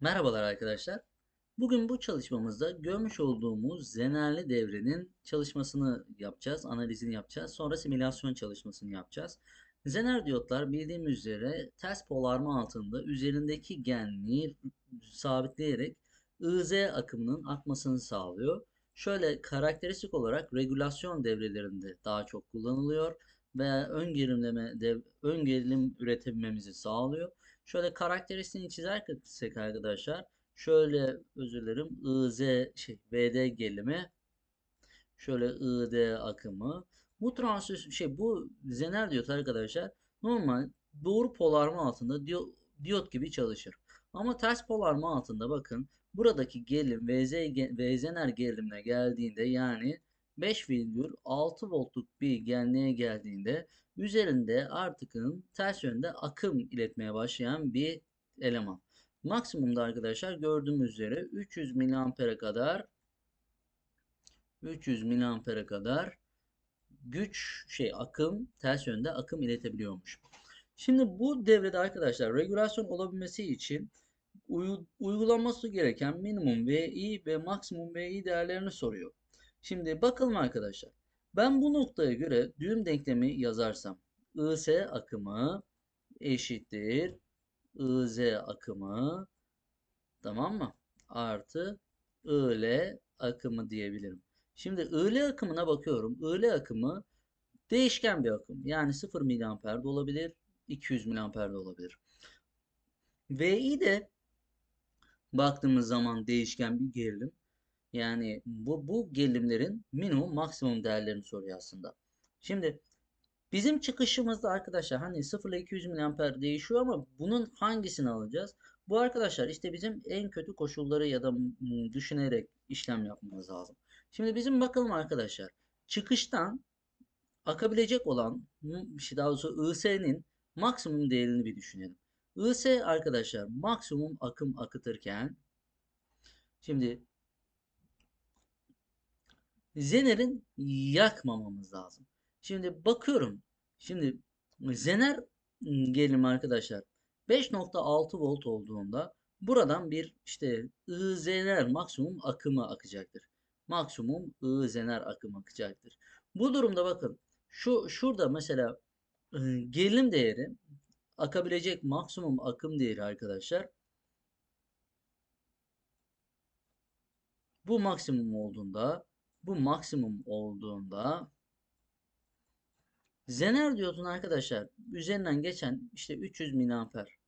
Merhabalar arkadaşlar. Bugün bu çalışmamızda görmüş olduğumuz Zenerli devrenin çalışmasını yapacağız, analizini yapacağız. Sonra simülasyon çalışmasını yapacağız. Zener diyotlar bildiğimiz üzere ters polarma altında üzerindeki genliği sabitleyerek IZ akımının akmasını sağlıyor. Şöyle karakteristik olarak regülasyon devrelerinde daha çok kullanılıyor ve ön gerilimleme dev, ön gerilim üretebilmemizi sağlıyor. Şöyle karakteristiğini çizersek arkadaşlar şöyle özür dilerim IZ şey VD gerilimi şöyle ID akımı bu transistör şey bu zener diyot arkadaşlar normal doğru polarma altında diyot, diyot gibi çalışır. Ama ters polarma altında bakın buradaki gerilim VZ, VZ'ner gerilimine geldiğinde yani 5,6 voltluk bir genliğe geldiğinde üzerinde artıkın ters yönde akım iletmeye başlayan bir eleman. Maksimumda arkadaşlar gördüğümüz üzere 300 miliampere kadar 300 miliampere kadar güç şey akım ters yönde akım iletebiliyormuş. Şimdi bu devrede arkadaşlar regülasyon olabilmesi için uygulanması gereken minimum VI ve maksimum VI değerlerini soruyor. Şimdi bakalım arkadaşlar. Ben bu noktaya göre düğüm denklemi yazarsam IS akımı eşittir IZ akımı tamam mı? Artı IL akımı diyebilirim. Şimdi IL akımına bakıyorum. IL akımı değişken bir akım. Yani 0 miliamper de olabilir, 200 miliamper de olabilir. VI de baktığımız zaman değişken bir gerilim. Yani bu, bu gerilimlerin minimum maksimum değerlerini soruyor aslında. Şimdi bizim çıkışımızda arkadaşlar hani 0 ile 200 mAh değişiyor ama bunun hangisini alacağız? Bu arkadaşlar işte bizim en kötü koşulları ya da düşünerek işlem yapmamız lazım. Şimdi bizim bakalım arkadaşlar. Çıkıştan akabilecek olan şey daha doğrusu IS'nin maksimum değerini bir düşünelim. IS arkadaşlar maksimum akım akıtırken şimdi Zener'in yakmamamız lazım. Şimdi bakıyorum. Şimdi Zener gerilim arkadaşlar 5.6 volt olduğunda buradan bir işte Zener maksimum akımı akacaktır. Maksimum Zener akımı akacaktır. Bu durumda bakın şu şurada mesela gerilim değeri akabilecek maksimum akım değeri arkadaşlar bu maksimum olduğunda bu maksimum olduğunda Zener diyotun arkadaşlar üzerinden geçen işte 300 miliamper.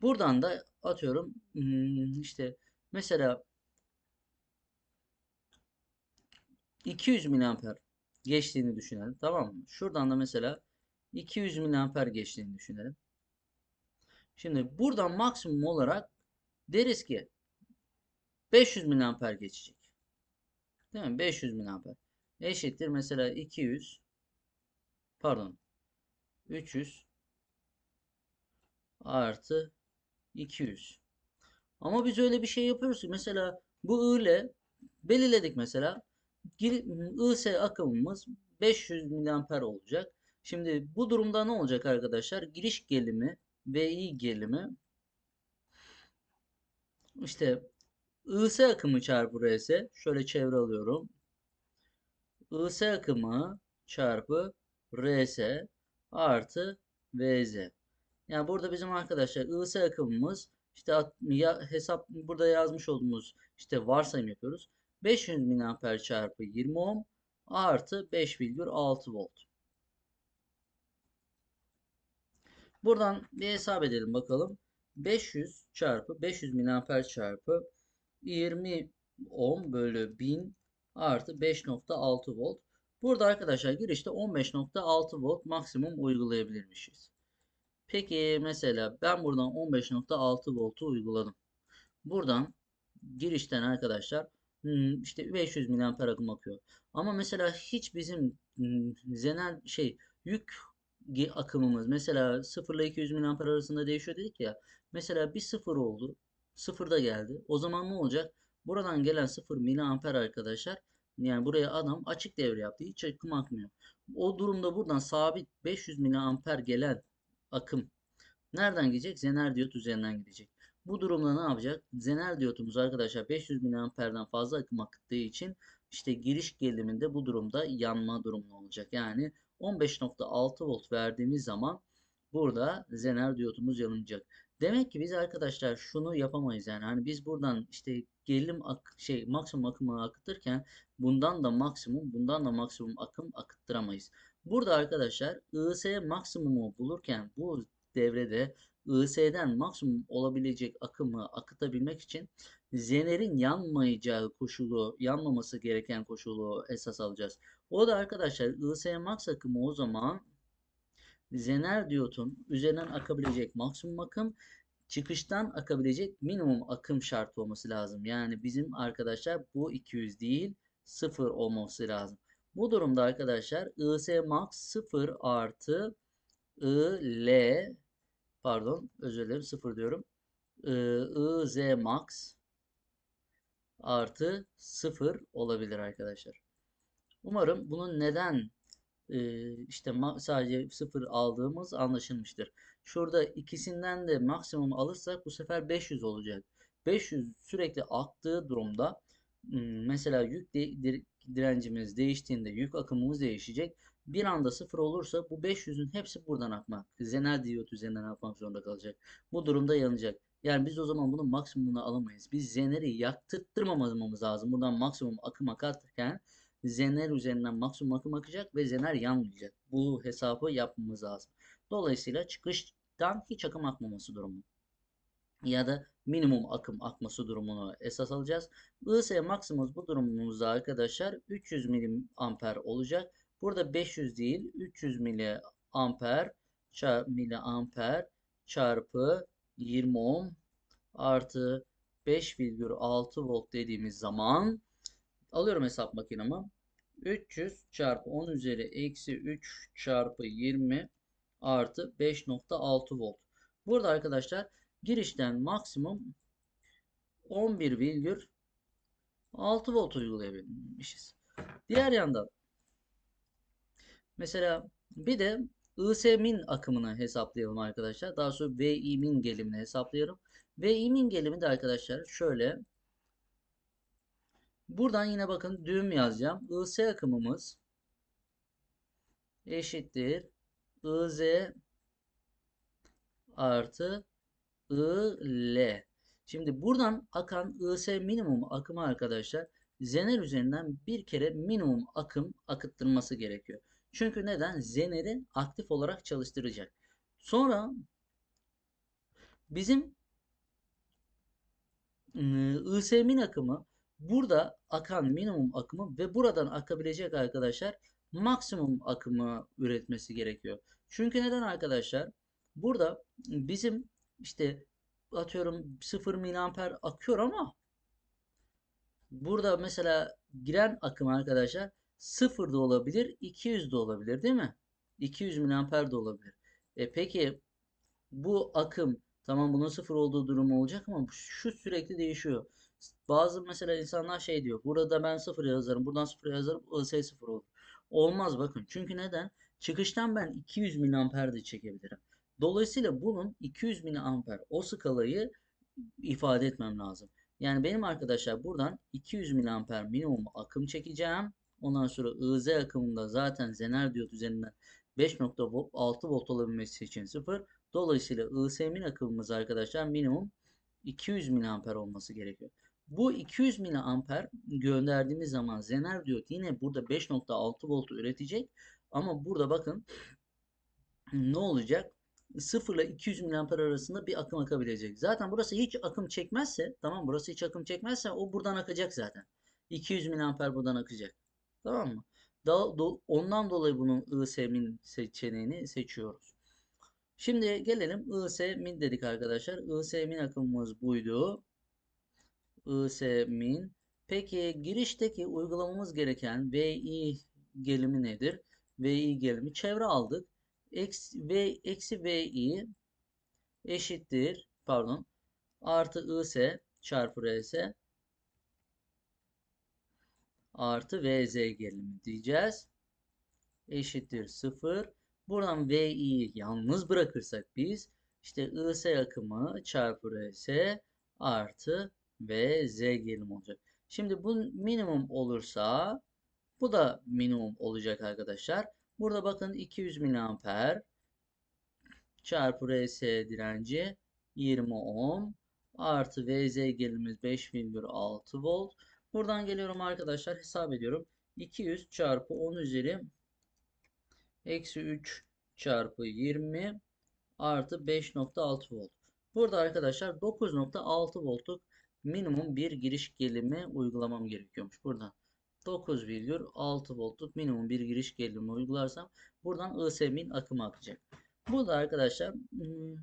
Buradan da atıyorum hmm, işte mesela 200 miliamper geçtiğini düşünelim. Tamam mı? Şuradan da mesela 200 miliamper geçtiğini düşünelim. Şimdi buradan maksimum olarak deriz ki 500 miliamper geçecek. Değil mi? 500 miliamper. Eşittir mesela 200 pardon 300 artı 200. Ama biz öyle bir şey yapıyoruz ki mesela bu ile belirledik mesela IS akımımız 500 miliamper olacak. Şimdi bu durumda ne olacak arkadaşlar? Giriş gelimi VI gelimi işte IS akımı çarpı RS. Şöyle çevre alıyorum. IS akımı çarpı RS artı VZ. Yani burada bizim arkadaşlar IS akımımız işte ya, hesap burada yazmış olduğumuz işte varsayım yapıyoruz. 500 mAh çarpı 20 ohm artı 5,6 volt. Buradan bir hesap edelim bakalım. 500 çarpı 500 mAh çarpı 20 ohm bölü 1000 artı 5.6 volt. Burada arkadaşlar girişte 15.6 volt maksimum uygulayabilirmişiz. Peki mesela ben buradan 15.6 voltu uyguladım. Buradan girişten arkadaşlar hmm, işte 500 mAh akım akıyor. Ama mesela hiç bizim hmm, zener şey yük akımımız mesela 0 ile 200 mAh arasında değişiyor dedik ya. Mesela bir sıfır oldu. Sıfırda geldi. O zaman ne olacak? Buradan gelen 0 miliamper arkadaşlar yani buraya adam açık devre yaptı. Hiç akım akmıyor. O durumda buradan sabit 500 miliamper gelen akım Nereden gidecek? Zener diyot üzerinden gidecek. Bu durumda ne yapacak? Zener diyotumuz arkadaşlar 500 miliamperden fazla akım akıttığı için işte giriş geriliminde bu durumda yanma durumu olacak. Yani 15.6 volt verdiğimiz zaman burada zener diyotumuz yanacak. Demek ki biz arkadaşlar şunu yapamayız yani hani biz buradan işte gerilim ak şey maksimum akımı akıtırken bundan da maksimum bundan da maksimum akım akıttıramayız. Burada arkadaşlar IS maksimumu bulurken bu devrede IS'den maksimum olabilecek akımı akıtabilmek için Zener'in yanmayacağı koşulu, yanmaması gereken koşulu esas alacağız. O da arkadaşlar IS max akımı o zaman Zener diyotun üzerinden akabilecek maksimum akım çıkıştan akabilecek minimum akım şartı olması lazım. Yani bizim arkadaşlar bu 200 değil 0 olması lazım. Bu durumda arkadaşlar IS max 0 artı IL pardon özür dilerim 0 diyorum. IZ max artı 0 olabilir arkadaşlar. Umarım bunun neden işte sadece 0 aldığımız anlaşılmıştır. Şurada ikisinden de maksimum alırsak bu sefer 500 olacak. 500 sürekli aktığı durumda mesela yük direncimiz değiştiğinde yük akımımız değişecek. Bir anda sıfır olursa bu 500'ün hepsi buradan akmak. Zener diyot üzerinden akmak zorunda kalacak. Bu durumda yanacak. Yani biz o zaman bunun maksimumunu alamayız. Biz zeneri yaktırtmamamız lazım. Buradan maksimum akım akarken zener üzerinden maksimum akım akacak ve zener yanmayacak. Bu hesabı yapmamız lazım. Dolayısıyla çıkıştan hiç akım akmaması durumu ya da minimum akım akması durumunu esas alacağız. IS maksimumuz bu durumumuzda arkadaşlar 300 miliamper olacak. Burada 500 değil 300 miliamper miliamper çarpı 20 ohm artı 5,6 volt dediğimiz zaman alıyorum hesap makinemi. 300 çarpı 10 üzeri eksi 3 çarpı 20 artı 5.6 volt. Burada arkadaşlar girişten maksimum 11,6 volt uygulayabilmişiz. Diğer yandan mesela bir de IS-min akımını hesaplayalım arkadaşlar. Daha sonra VI-min gelimini hesaplayalım. VI-min gelimi de arkadaşlar şöyle. Buradan yine bakın düğüm yazacağım. IS akımımız eşittir. IZ artı IL. Şimdi buradan akan IS minimum akımı arkadaşlar Zener üzerinden bir kere minimum akım akıttırması gerekiyor. Çünkü neden? Zener'i aktif olarak çalıştıracak. Sonra bizim ıı, ISM'in akımı burada akan minimum akımı ve buradan akabilecek arkadaşlar maksimum akımı üretmesi gerekiyor. Çünkü neden arkadaşlar? Burada bizim işte atıyorum 0 miliamper akıyor ama burada mesela giren akım arkadaşlar 0 da olabilir, 200 de olabilir değil mi? 200 miliamper de olabilir. E peki bu akım tamam bunun 0 olduğu durum olacak ama şu sürekli değişiyor. Bazı mesela insanlar şey diyor. Burada ben 0 yazarım, buradan 0 yazarım, IS 0 olur. Olmaz bakın. Çünkü neden? Çıkıştan ben 200 miliamper de çekebilirim. Dolayısıyla bunun 200 miliamper o skalayı ifade etmem lazım. Yani benim arkadaşlar buradan 200 miliamper minimum akım çekeceğim. Ondan sonra IZ akımında zaten zener diyot üzerinden 5.6 volt olabilmesi için 0. Dolayısıyla IS'min akımımız arkadaşlar minimum 200 miliamper olması gerekiyor. Bu 200 miliamper gönderdiğimiz zaman zener diyot yine burada 5.6 volt üretecek. Ama burada bakın ne olacak? 0 ile 200 miliamper arasında bir akım akabilecek. Zaten burası hiç akım çekmezse tamam burası hiç akım çekmezse o buradan akacak zaten. 200 miliamper buradan akacak. Tamam mı? Da, do, ondan dolayı bunun IS-min seçeneğini seçiyoruz. Şimdi gelelim IS-min dedik arkadaşlar. IS-min akımımız buydu. IS-min. Peki girişteki uygulamamız gereken VI gelimi nedir? VI gelimi çevre aldık. Eksi, v, eksi VI eşittir pardon artı IS çarpı RS artı VZ gerilimi diyeceğiz. Eşittir 0. Buradan VI'yi yalnız bırakırsak biz işte IS akımı çarpı RS artı VZ gerilim olacak. Şimdi bu minimum olursa bu da minimum olacak arkadaşlar. Burada bakın 200 miliamper çarpı RS direnci 20 ohm artı VZ gerilimiz 5,6 volt. Buradan geliyorum arkadaşlar hesap ediyorum. 200 çarpı 10 üzeri eksi 3 çarpı 20 artı 5.6 volt. Burada arkadaşlar 9.6 voltluk minimum bir giriş gerilimi uygulamam gerekiyormuş. Buradan 9,6 voltluk minimum bir giriş gerilimi uygularsam buradan ISM'in akımı akacak. Burada arkadaşlar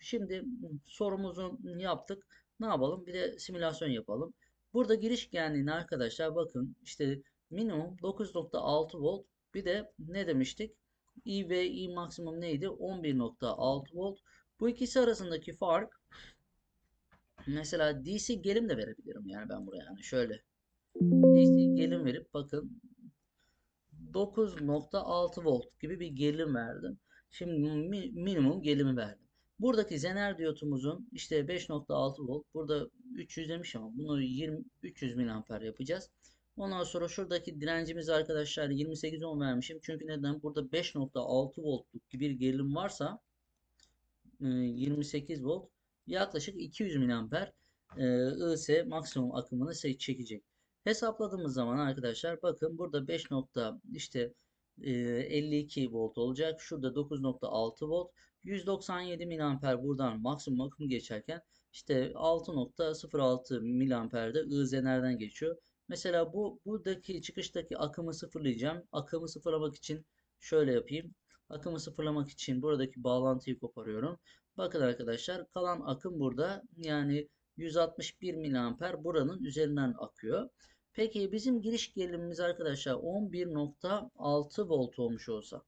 şimdi sorumuzu yaptık. Ne yapalım? Bir de simülasyon yapalım. Burada giriş genliğine arkadaşlar bakın işte minimum 9.6 volt bir de ne demiştik? I I maksimum neydi? 11.6 volt. Bu ikisi arasındaki fark mesela DC gelim de verebilirim yani ben buraya yani şöyle DC gelim verip bakın 9.6 volt gibi bir gerilim verdim. Şimdi minimum gelimi verdim. Buradaki zener diyotumuzun işte 5.6 volt burada 300 demiş ama bunu 20 300 miliamper yapacağız. Ondan sonra şuradaki direncimiz arkadaşlar 28 ohm vermişim. Çünkü neden? Burada 5.6 voltluk bir gerilim varsa 28 volt yaklaşık 200 miliamper IS maksimum akımını çekecek. Hesapladığımız zaman arkadaşlar bakın burada 5. işte 52 volt olacak. Şurada 9.6 volt. 197 miliamper buradan maksimum akım geçerken işte 6.06 miliamperde IZ nereden geçiyor? Mesela bu buradaki çıkıştaki akımı sıfırlayacağım. Akımı sıfırlamak için şöyle yapayım. Akımı sıfırlamak için buradaki bağlantıyı koparıyorum. Bakın arkadaşlar kalan akım burada yani 161 miliamper buranın üzerinden akıyor. Peki bizim giriş gerilimimiz arkadaşlar 11.6 volt olmuş olsa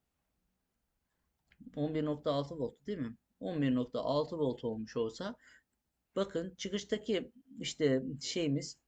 11.6 volt değil mi? 11.6 volt olmuş olsa bakın çıkıştaki işte şeyimiz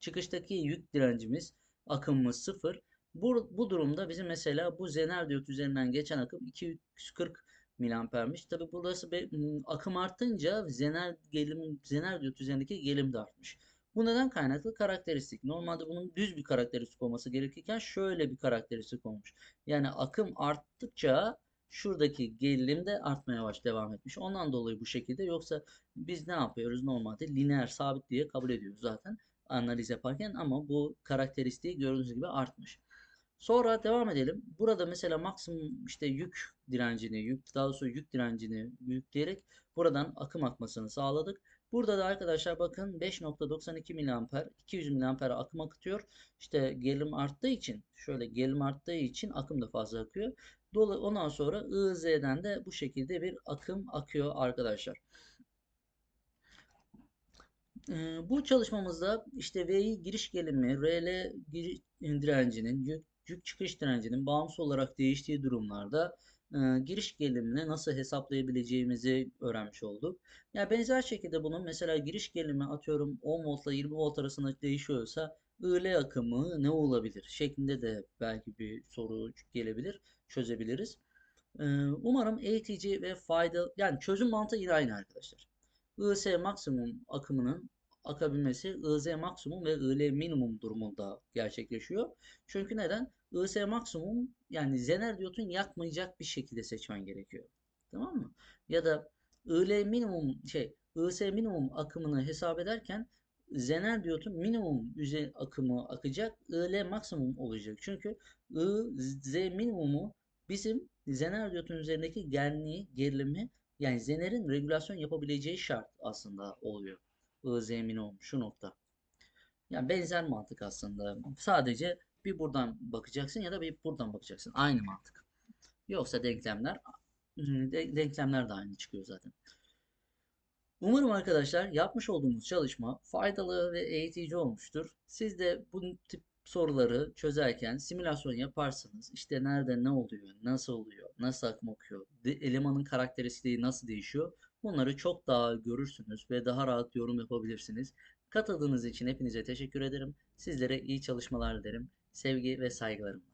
çıkıştaki yük direncimiz akımımız sıfır. Bu, bu durumda bizim mesela bu zener diyot üzerinden geçen akım 240 miliampermiş. Tabi burası be, akım artınca zener gelim zener diyot üzerindeki gelim de artmış. Bu neden kaynaklı? Karakteristik. Normalde bunun düz bir karakteristik olması gerekirken şöyle bir karakteristik olmuş. Yani akım arttıkça şuradaki gerilim de artmaya baş devam etmiş. Ondan dolayı bu şekilde yoksa biz ne yapıyoruz? Normalde lineer sabit diye kabul ediyoruz zaten analiz yaparken ama bu karakteristiği gördüğünüz gibi artmış. Sonra devam edelim. Burada mesela maksimum işte yük direncini, yük daha doğrusu yük direncini yükleyerek buradan akım akmasını sağladık. Burada da arkadaşlar bakın 5.92 miliamper 200 miliamper akım akıtıyor. İşte gerilim arttığı için şöyle gerilim arttığı için akım da fazla akıyor. Dolayı ondan sonra IZ'den de bu şekilde bir akım akıyor arkadaşlar. Ee, bu çalışmamızda işte VI giriş gelimi, RL direncinin, yük, yük çıkış direncinin bağımsız olarak değiştiği durumlarda e, giriş gelimini nasıl hesaplayabileceğimizi öğrenmiş olduk. Yani benzer şekilde bunun mesela giriş gelimi atıyorum 10 voltla 20 volt arasında değişiyorsa IL akımı ne olabilir şeklinde de belki bir soru gelebilir, çözebiliriz. E, umarım eğitici ve faydalı, yani çözüm mantığı yine aynı arkadaşlar. IS maksimum akımının akabilmesi IZ maksimum ve IL minimum durumunda gerçekleşiyor. Çünkü neden? IS maksimum yani zener diyotun yakmayacak bir şekilde seçmen gerekiyor. Tamam mı? Ya da IL minimum şey IS minimum akımını hesap ederken zener diyotun minimum yüzey akımı akacak. IL maksimum olacak. Çünkü IZ minimumu bizim zener diyotun üzerindeki genliği, gerilimi yani zenerin regülasyon yapabileceği şart aslında oluyor. I zemin olmuş şu nokta. Yani benzer mantık aslında. Sadece bir buradan bakacaksın ya da bir buradan bakacaksın. Aynı mantık. Yoksa denklemler denklemler de aynı çıkıyor zaten. Umarım arkadaşlar yapmış olduğumuz çalışma faydalı ve eğitici olmuştur. Siz de bu tip soruları çözerken simülasyon yaparsınız. İşte nerede ne oluyor, nasıl oluyor, nasıl akım okuyor, elemanın karakteristiği nasıl değişiyor Bunları çok daha görürsünüz ve daha rahat yorum yapabilirsiniz. Katıldığınız için hepinize teşekkür ederim. Sizlere iyi çalışmalar dilerim. Sevgi ve saygılarım.